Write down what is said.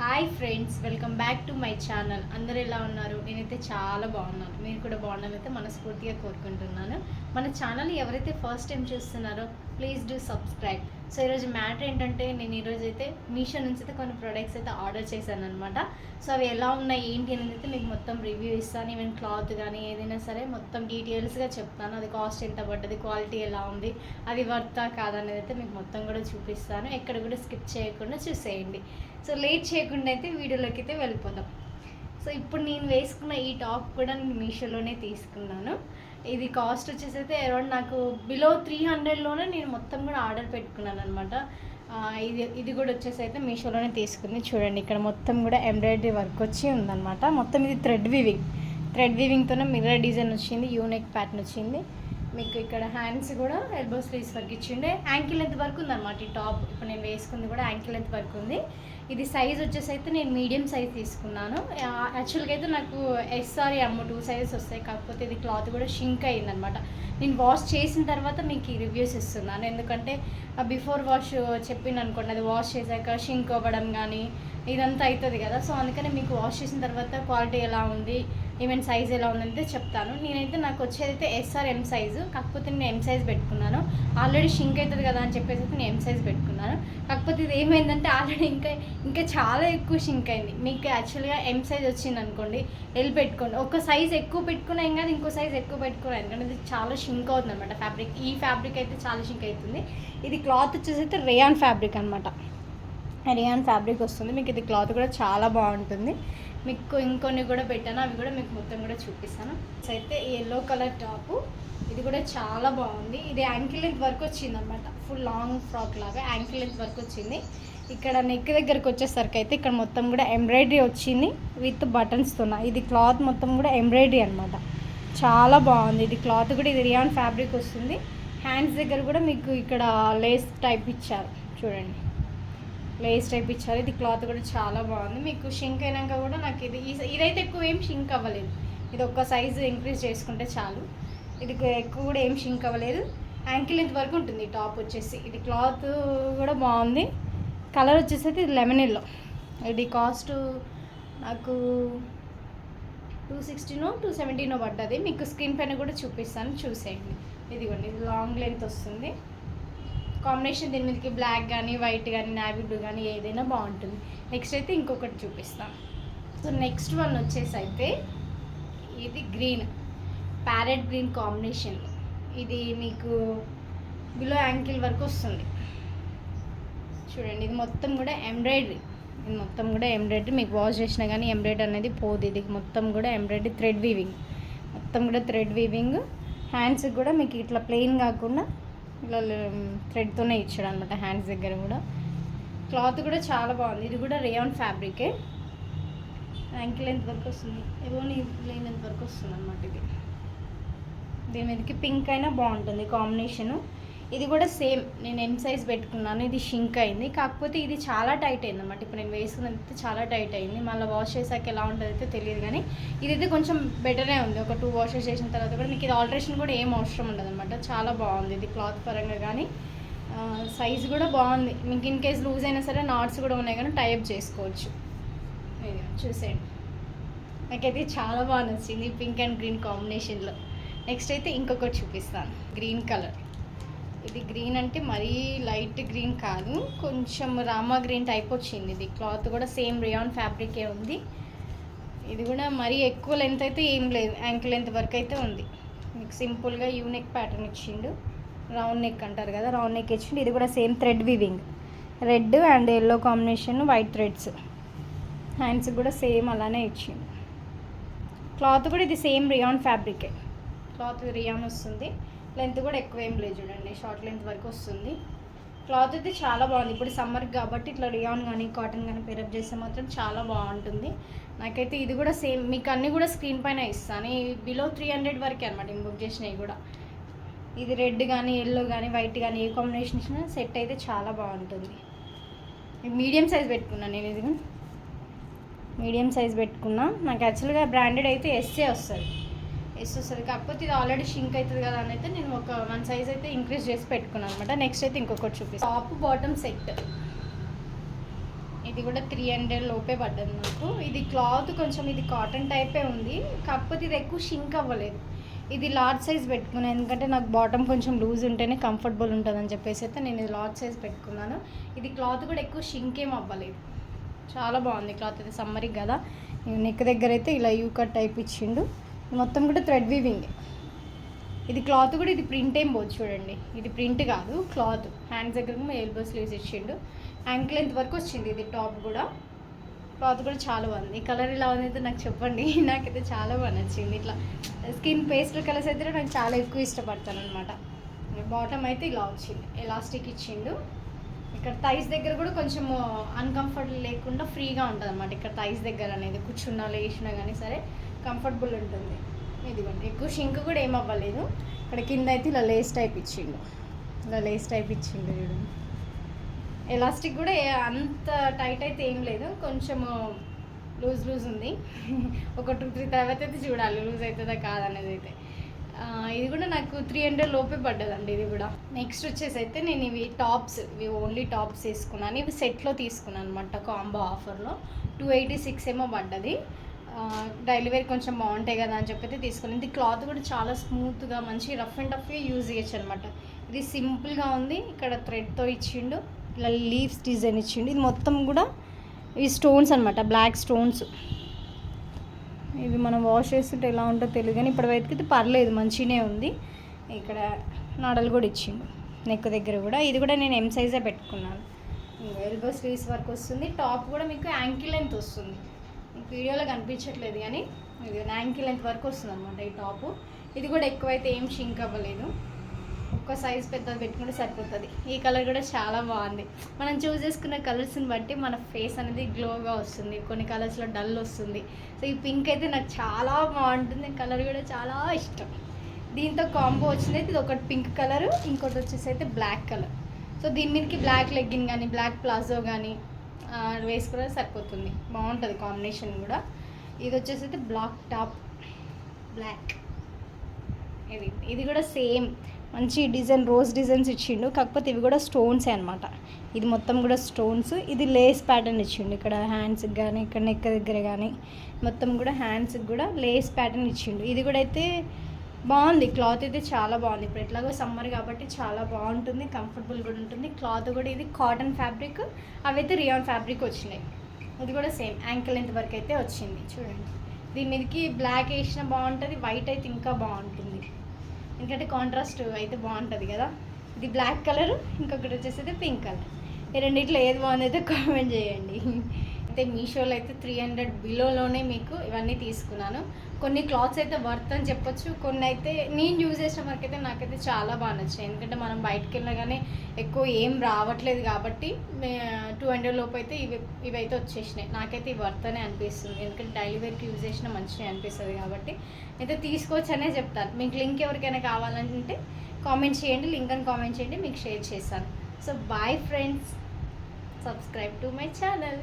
Hi friends welcome back to my channel అందరు ఎలా ఉన్నారు? నేనైతే చాలా బాగున్నాను. మీరు కూడా బాగున్నారైతే మనస్ఫూర్తిగా కోరుకుంటున్నాను. మన ఛానల్ ఎవరైతే ఫస్ట్ టైం చూస్తున్నారో ప్లీజ్ డూ సబ్స్క్రైబ్ సో ఈరోజు మ్యాటర్ ఏంటంటే నేను ఈరోజు అయితే మీషో నుంచి అయితే కొన్ని ప్రొడక్ట్స్ అయితే ఆర్డర్ చేశాను అనమాట సో అవి ఎలా ఉన్నాయి ఏంటి అనేది అయితే మీకు మొత్తం రివ్యూ ఇస్తాను. ఈవెన్ క్లాత్ కానీ ఏదైనా సరే మొత్తం డీటెయిల్స్గా చెప్తాను. అది కాస్ట్ ఎంత పడ్డది క్వాలిటీ ఎలా ఉంది అది వర్తా కాదనేది అయితే మీకు మొత్తం కూడా చూపిస్తాను. ఎక్కడ కూడా స్కిప్ చేయకుండా చూసేయండి. సో లేట్ చేయకుండా అయితే వీడియోలోకి అయితే వెళ్ళిపోదాం. సో ఇప్పుడు నేను వేసుకున్న ఈ టాప్ కూడా నేను మీషోలోనే తీసుకున్నాను. ఇది కాస్ట్ వచ్చేసి అయితే అరౌండ్ నాకు బిలో త్రీ హండ్రెడ్లోనే నేను మొత్తం కూడా ఆర్డర్ పెట్టుకున్నాను అనమాట ఇది ఇది కూడా వచ్చేసి అయితే మీషోలోనే తీసుకుంది. చూడండి ఇక్కడ మొత్తం కూడా ఎంబ్రాయిడరీ వర్క్ వచ్చి ఉందన్నమాట. మొత్తం ఇది థ్రెడ్ వీవింగ్. థ్రెడ్ వీవింగ్తోనే మిర్రర్ డిజైన్ వచ్చింది యూనిక్ ప్యాటర్న్ వచ్చింది. మీకు ఇక్కడ హ్యాండ్స్ కూడా ఎల్బో స్లీవ్స్ వరకు ఇచ్చిండే. యాంకిల్ లెంత్ వరకు ఉందన్నమాట ఈ టాప్ ఇప్పుడు నేను వేసుకుంది కూడా యాంకిల్ లెంత్ వరకు ఉంది. ఇది సైజ్ వచ్చేసి అయితే నేను మీడియం సైజ్ తీసుకున్నాను. యాక్చువల్గా అయితే నాకు ఎస్ఆర్ఏ అమ్మ టూ సైజెస్ వస్తాయి. కాకపోతే ఇది క్లాత్ కూడా షింక్ అయిందనమాట నేను వాష్ చేసిన తర్వాత మీకు ఈ రివ్యూస్ ఇస్తున్నాను. ఎందుకంటే బిఫోర్ వాష్ చెప్పింది అనుకోండి అది వాష్ చేశాక షింక్ అవ్వడం కానీ ఇదంతా అవుతుంది కదా. సో అందుకనే మీకు వాష్ చేసిన తర్వాత క్వాలిటీ ఎలా ఉంది? ఈవెన్ సైజ్ ఎలా ఉందంటే చెప్తాను. నేనైతే నాకు వచ్చేది అయితే ఎస్ఆర్ ఎం సైజు కాకపోతే నేను ఎం సైజ్ పెట్టుకున్నాను. ఆల్రెడీ షింక్ అవుతుంది కదా అని చెప్పేసి అయితే నేను ఎం సైజ్ పెట్టుకున్నాను. కాకపోతే ఇది ఏమైందంటే ఆల్రెడీ ఇంకా ఇంకా చాలా ఎక్కువ షింక్ అయింది. మీకు యాక్చువల్గా ఎం సైజ్ వచ్చింది అనుకోండి ఎల్ పెట్టుకోండి. ఒక సైజ్ ఎక్కువ పెట్టుకున్నా ఏం కాదు ఇంకో సైజ్ ఎక్కువ పెట్టుకున్నా ఎందుకంటే ఇది చాలా షింక్ అవుతుంది అనమాట ఫ్యాబ్రిక్ ఈ ఫ్యాబ్రిక్ అయితే చాలా షింక్ అవుతుంది. ఇది క్లాత్ వచ్చేసి అయితే రేయాన్ ఫ్యాబ్రిక్ అనమాట రియాన్ ఫ్యాబ్రిక్ వస్తుంది. మీకు ఇది క్లాత్ కూడా చాలా బాగుంటుంది. మీకు ఇంకొన్ని కూడా పెట్టాను అవి కూడా మీకు మొత్తం కూడా చూపిస్తాను. అయితే ఎల్లో కలర్ టాపు ఇది కూడా చాలా బాగుంది. ఇది యాంకిల్ లెంత్ వర్క్ వచ్చింది అనమాట ఫుల్ లాంగ్ ఫ్రాక్ లాగా యాంకిల్ లెంత్ వర్క్ వచ్చింది. ఇక్కడ నెక్ దగ్గరకు వచ్చేసరికి అయితే ఇక్కడ మొత్తం కూడా ఎంబ్రాయిడరీ వచ్చింది విత్ బటన్స్తో ఇది క్లాత్ మొత్తం కూడా ఎంబ్రాయిడరీ అనమాట చాలా బాగుంది. ఇది క్లాత్ కూడా ఇది రియాన్ ఫ్యాబ్రిక్ వస్తుంది. హ్యాండ్స్ దగ్గర కూడా మీకు ఇక్కడ లేస్ టైప్ ఇచ్చారు. చూడండి. లేస్ టైప్ ఇచ్చారు. ఇది క్లాత్ కూడా చాలా బాగుంది. మీకు షింక్ అయినాక కూడా నాకు ఇది ఈ- ఇదైతే ఎక్కువ ఏం షింక్ అవ్వలేదు. ఇది ఒక్క సైజు ఇంక్రీజ్ చేసుకుంటే చాలు. ఇది ఎక్కువ కూడా ఏం షింక్ అవ్వలేదు. యాంకిల్ లెంత్ వరకు ఉంటుంది. టాప్ వచ్చేసి. ఇది క్లాత్ కూడా బాగుంది. కలర్ వచ్చేసి అయితే ఇది లెమన్ ఎల్లో ఇది కాస్ట్ నాకు టూ సిక్స్టీనో టూ సెవెంటీనో పడ్డది. మీకు స్క్రీన్ పైన కూడా చూపిస్తాను. చూసేయండి. ఇదిగోండి ఇది లాంగ్ లెంత్ వస్తుంది. కాంబినేషన్ దీని మీదకి బ్లాక్ కానీ వైట్ కానీ నావీ బ్లూ కానీ ఏదైనా బాగుంటుంది. నెక్స్ట్ అయితే ఇంకొకటి చూపిస్తాను సో నెక్స్ట్ వన్ వచ్చేసి అయితే ఇది గ్రీన్ ప్యారెట్ గ్రీన్ కాంబినేషన్ ఇది మీకు బిలో యాంకిల్ వరకు వస్తుంది. చూడండి ఇది మొత్తం కూడా ఎంబ్రాయిడరీ ఇది మొత్తం కూడా ఎంబ్రాయిడరీ మీకు వాష్ చేసినా కానీ ఎంబ్రాయిడరీ అనేది పోదు. ఇది మొత్తం కూడా ఎంబ్రాయిడరీ థ్రెడ్ వీవింగ్ మొత్తం కూడా థ్రెడ్ వీవింగ్ హ్యాండ్స్కి కూడా మీకు ఇట్లా ప్లెయిన్ కాకుండా ఇలా థ్రెడ్తోనే ఇచ్చాడు అనమాట హ్యాండ్స్ దగ్గర కూడా. క్లాత్ కూడా చాలా బాగుంది. ఇది కూడా రేయాన్ ఫ్యాబ్రికే యాంకిల్ లెంత్ వరకు వస్తుంది. ఏవో నీ లెంత్ వరకు వస్తుంది అనమాట ఇది. దీని మీదకి పింక్ అయినా బాగుంటుంది కాంబినేషను. ఇది కూడా సేమ్ నేను ఎం సైజ్ పెట్టుకున్నాను ఇది షింక్ అయింది. కాకపోతే ఇది చాలా టైట్ అయింది అనమాట ఇప్పుడు నేను వేసుకున్నది అయితే చాలా టైట్ అయింది. మళ్ళీ వాష్ చేసాక ఎలా ఉంటుందో అయితే తెలియదు కానీ ఇదైతే కొంచెం బెటరే ఉంది. ఒక టూ వాషెస్ చేసిన తర్వాత కూడా మీకు ఇది ఆల్టరేషన్ కూడా ఏం అవసరం ఉండదు అనమాట చాలా బాగుంది ఇది క్లాత్ పరంగా కానీ. సైజ్ కూడా బాగుంది. మీకు ఇన్ కేస్ లూజ్ అయినా సరే నాట్స్ కూడా ఉన్నాయి కానీ టైప్ చేసుకోవచ్చు. ఇది చూసేయండి. నాకైతే చాలా బాగా నచ్చింది పింక్ అండ్ గ్రీన్ కాంబినేషన్లో. నెక్స్ట్ అయితే ఇంకొకటి చూపిస్తాను. Green colour. ఇది గ్రీన్ అంటే మరీ లైట్ గ్రీన్ కాదు. కొంచెం రామా గ్రీన్ టైప్ వచ్చింది ఇది. క్లాత్ కూడా సేమ్ రియాన్ ఫ్యాబ్రికే ఉంది. ఇది కూడా మరీ ఎక్కువ లెంత్ అయితే ఏం లేదు. యాంకిల్ లెంత్ వరకు అయితే ఉంది. మీకు సింపుల్గా యూనిక్ ప్యాటర్న్ ఇచ్చిండు. రౌండ్ నెక్ అంటారు కదా రౌండ్ నెక్ ఇచ్చిండు. ఇది కూడా same thread weaving. Red and yellow combination white threads. Hands కూడా సేమ్ అలానే ఇచ్చిండు. క్లాత్ కూడా ఇది సేమ్ రియాన్ ఫ్యాబ్రికే. క్లాత్ రియాన్ వస్తుంది. లెంత్ కూడా ఎక్కువ ఏం లేదు చూడండి. షార్ట్ లెంత్ వరకు వస్తుంది. క్లాత్ అయితే చాలా బాగుంది. ఇప్పుడు సమ్మర్ కాబట్టి ఇట్లా రియాన్ కానీ కాటన్ కానీ పేరప్ చేస్తే మాత్రం చాలా బాగుంటుంది. నాకైతే ఇది కూడా సేమ్ మీకు అన్నీ కూడా స్క్రీన్ పైన ఇస్తాను. బిలో త్రీ హండ్రెడ్ వరకే అనమాట నేను బుక్ చేసినవి కూడా. ఇది రెడ్ కానీ ఎల్లో కానీ వైట్ కానీ ఏ కాంబినేషన్ ఇచ్చినా సెట్ అయితే చాలా బాగుంటుంది. మీడియం సైజ్ పెట్టుకున్నాను నేను ఇది. మీడియం సైజ్ పెట్టుకున్నా. నాకు యాక్చువల్గా బ్రాండెడ్ అయితే ఎస్సే వస్తుంది. ఎస్ వస్తుంది కాకపోతే ఇది ఆల్రెడీ షింక్ అవుతుంది కదా అని అయితే నేను ఒక వన్ సైజ్ అయితే ఇంక్రీజ్ చేసి పెట్టుకున్నాను అనమాట నెక్స్ట్ అయితే ఇంకొకటి చూపిస్తాను టాప్ బాటమ్ సెట్ ఇది కూడా త్రీ హండ్రెడ్ లోపే పడ్డది నాకు. ఇది క్లాత్ కొంచెం ఇది కాటన్ టైపే ఉంది. కాకపోతే ఇది ఎక్కువ షింక్ అవ్వలేదు. ఇది లార్జ్ సైజ్ పెట్టుకున్నాను. ఎందుకంటే నాకు బాటమ్ కొంచెం లూజ్ ఉంటేనే కంఫర్టబుల్ ఉంటుందని చెప్పేసి అయితే నేను ఇది లార్జ్ సైజ్ పెట్టుకున్నాను. ఇది క్లాత్ కూడా ఎక్కువ షింక్ ఏం అవ్వలేదు. చాలా బాగుంది క్లాత్ ఇది సమ్మర్కి కదా. నెక్ దగ్గర అయితే ఇలా యూ కట్ టైప్ ఇచ్చిండు. మొత్తం కూడా థ్రెడ్ వీవింగ్ ఇది క్లాత్ కూడా ఇది ప్రింట్ ఏం పోదు చూడండి. ఇది ప్రింట్ కాదు క్లాత్ హ్యాండ్స్ దగ్గర ఎల్బో స్లీవ్స్ ఇచ్చిండు. యాంకిల్ ఎంత వరకు వచ్చింది ఇది టాప్ కూడా. క్లాత్ కూడా చాలా బాగుంది. కలర్ ఇలా ఉందైతే నాకు చెప్పండి. నాకైతే చాలా బాగా నచ్చింది. ఇట్లా స్కిన్ పేస్టల్ కలర్స్ అయితే నాకు చాలా ఎక్కువ ఇష్టపడతాను అనమాట బాటమ్ అయితే ఇలా వచ్చింది. ఎలాస్టిక్ ఇచ్చిండు. ఇక్కడ థైస్ దగ్గర కూడా కొంచెం uh, అన్కంఫర్టబుల్ లేకుండా ఫ్రీగా ఉంటుంది అనమాట ఇక్కడ థైస్ దగ్గర అనేది కూర్చున్నా లేచినా కానీ సరే. కంఫర్టబుల్ ఉంటుంది. ఇదిగోండి ఎక్కువ షింక్ కూడా ఏం అవ్వలేదు. ఇక్కడ కింద అయితే ఇలా లేస్ టైప్ ఇచ్చిండు. ఇలా లేస్ టైప్ ఇచ్చిండు చూడండి ఎలాస్టిక్ కూడా అంత టైట్ అయితే ఏం లేదు. కొంచెం లూజ్ లూజ్ ఉంది. ఒక టూ త్రీ తర్వాత అయితే చూడాలి లూజ్ అవుతుందా కాదనేది అయితే. ఇది కూడా నాకు త్రీ హండ్రెడ్ లోపే పడ్డదండి ఇది కూడా. నెక్స్ట్ వచ్చేసి అయితే నేను ఇవి టాప్స్ ఇవి ఓన్లీ టాప్స్ తీసుకున్నాను ఇవి సెట్లో తీసుకున్నాను అనమాట కాంబో ఆఫర్లో. టూ ఎయిటీ సిక్స్ ఏమో పడ్డది. డైలీ వేర్ కొంచెం బాగుంటాయి కదా అని చెప్పి తీసుకుని తీసుకున్నాను ఇది క్లాత్ కూడా చాలా స్మూత్గా మంచి రఫ్ అండ్ టఫ్గా యూజ్ చేయొచ్చు అనమాట ఇది సింపుల్గా ఉంది ఇక్కడ థ్రెడ్తో ఇచ్చిండు ఇలా లీవ్స్ డిజైన్ ఇచ్చిండు. ఇది మొత్తం కూడా ఇవి స్టోన్స్ అనమాట బ్లాక్ స్టోన్స్ ఇవి మనం వాష్ చేస్తుంటే ఎలా ఉంటుందో తెలియదు కానీ ఇప్పటి అయితే పర్లేదు మంచిగానే ఉంది. ఇక్కడ నాడలు కూడా ఇచ్చిండు నెక్ దగ్గర కూడా. ఇది కూడా నేను ఎం సైజే పెట్టుకున్నాను. ఎల్బో స్లీవ్స్ వరకు వస్తుంది. టాప్ కూడా మీకు యాంకిల్ లెంత్ వస్తుంది. వీడియోలో కనిపించట్లేదు కానీ ఇది యాంకిల్ లెంత్ వరకు వస్తుంది అనమాట ఈ టాప్. ఇది కూడా ఎక్కువైతే ఏం షింక్ అవ్వలేదు. ఒక్క సైజ్ పెద్దది పెట్టుకుంటే సరిపోతుంది. ఈ కలర్ కూడా చాలా బాగుంది. మనం చూస్ చేసుకున్న కలర్స్ని బట్టి మన ఫేస్ అనేది గ్లోగా వస్తుంది. కొన్ని కలర్స్లో డల్ వస్తుంది. సో ఈ పింక్ అయితే నాకు చాలా బాగుంటుంది. కలర్ కూడా చాలా ఇష్టం. దీంతో కాంబో వచ్చింది. అయితే ఇది ఒకటి పింక్ కలర్. ఇంకోటి వచ్చేసి అయితే బ్లాక్ కలర్. సో దీని మీదకి బ్లాక్ లెగ్గిన్ కానీ బ్లాక్ ప్లాజో కానీ వేసుకునే సరిపోతుంది. బాగుంటుంది కాంబినేషన్ కూడా. ఇది వచ్చేసి అయితే బ్లాక్ టాప్ బ్లాక్ ఇది ఇది కూడా సేమ్ మంచి డిజైన్ రోజ్ డిజైన్స్ ఇచ్చిండు. కాకపోతే ఇవి కూడా స్టోన్సే అనమాట ఇది మొత్తం కూడా స్టోన్స్ ఇది లేస్ ప్యాటర్న్ ఇచ్చిండు. ఇక్కడ హ్యాండ్స్కి కానీ ఇక్కడ నెక్ దగ్గర కానీ మొత్తం కూడా హ్యాండ్స్కి కూడా లేస్ ప్యాటర్న్ ఇచ్చిండు. ఇది కూడా అయితే బాగుంది. క్లాత్ అయితే చాలా బాగుంది. ఇప్పుడు ఎట్లాగో సమ్మర్ కాబట్టి చాలా బాగుంటుంది. కంఫర్టబుల్ కూడా ఉంటుంది. క్లాత్ కూడా ఇది కాటన్ ఫ్యాబ్రిక్. అవైతే రియాన్ ఫ్యాబ్రిక్ వచ్చినాయి. ఇది కూడా సేమ్ యాంకిల్ లెంత్ వరకు అయితే వచ్చింది. చూడండి. దీని మీదకి బ్లాక్ వేసిన బాగుంటుంది. వైట్ అయితే ఇంకా బాగుంటుంది. ఎందుకంటే కాంట్రాస్ట్ అయితే బాగుంటుంది కదా. ఇది బ్లాక్ కలర్. ఇంకొకటి వచ్చేసి పింక్ కలర్. ఈ రెండిట్లో ఏది బాగుంది అయితే కామెంట్ చేయండి. అయితే మీషోలో అయితే త్రీ హండ్రెడ్ బిలోలోనే మీకు ఇవన్నీ తీసుకున్నాను. కొన్ని క్లాత్స్ అయితే వర్త్ అని చెప్పొచ్చు. కొన్ని అయితే నేను యూజ్ చేసిన వరకు అయితే నాకైతే చాలా బాగా నచ్చాయి. ఎందుకంటే మనం బయటకు వెళ్ళగానే ఎక్కువ ఏం రావట్లేదు కాబట్టి టూ హండ్రెడ్ లోపు అయితే ఇవి ఇవైతే వచ్చేసినాయి. నాకైతే ఇవి వర్త్ అనే అనిపిస్తుంది. ఎందుకంటే డైలీ వేర్కి యూజ్ చేసిన మంచిగా అనిపిస్తుంది కాబట్టి. అయితే తీసుకోవచ్చు అనే చెప్తాను. మీకు లింక్ ఎవరికైనా కావాలంటే కామెంట్ చేయండి. లింక్ అని కామెంట్ చేయండి. మీకు షేర్ చేస్తాను. So bye friends subscribe to my channel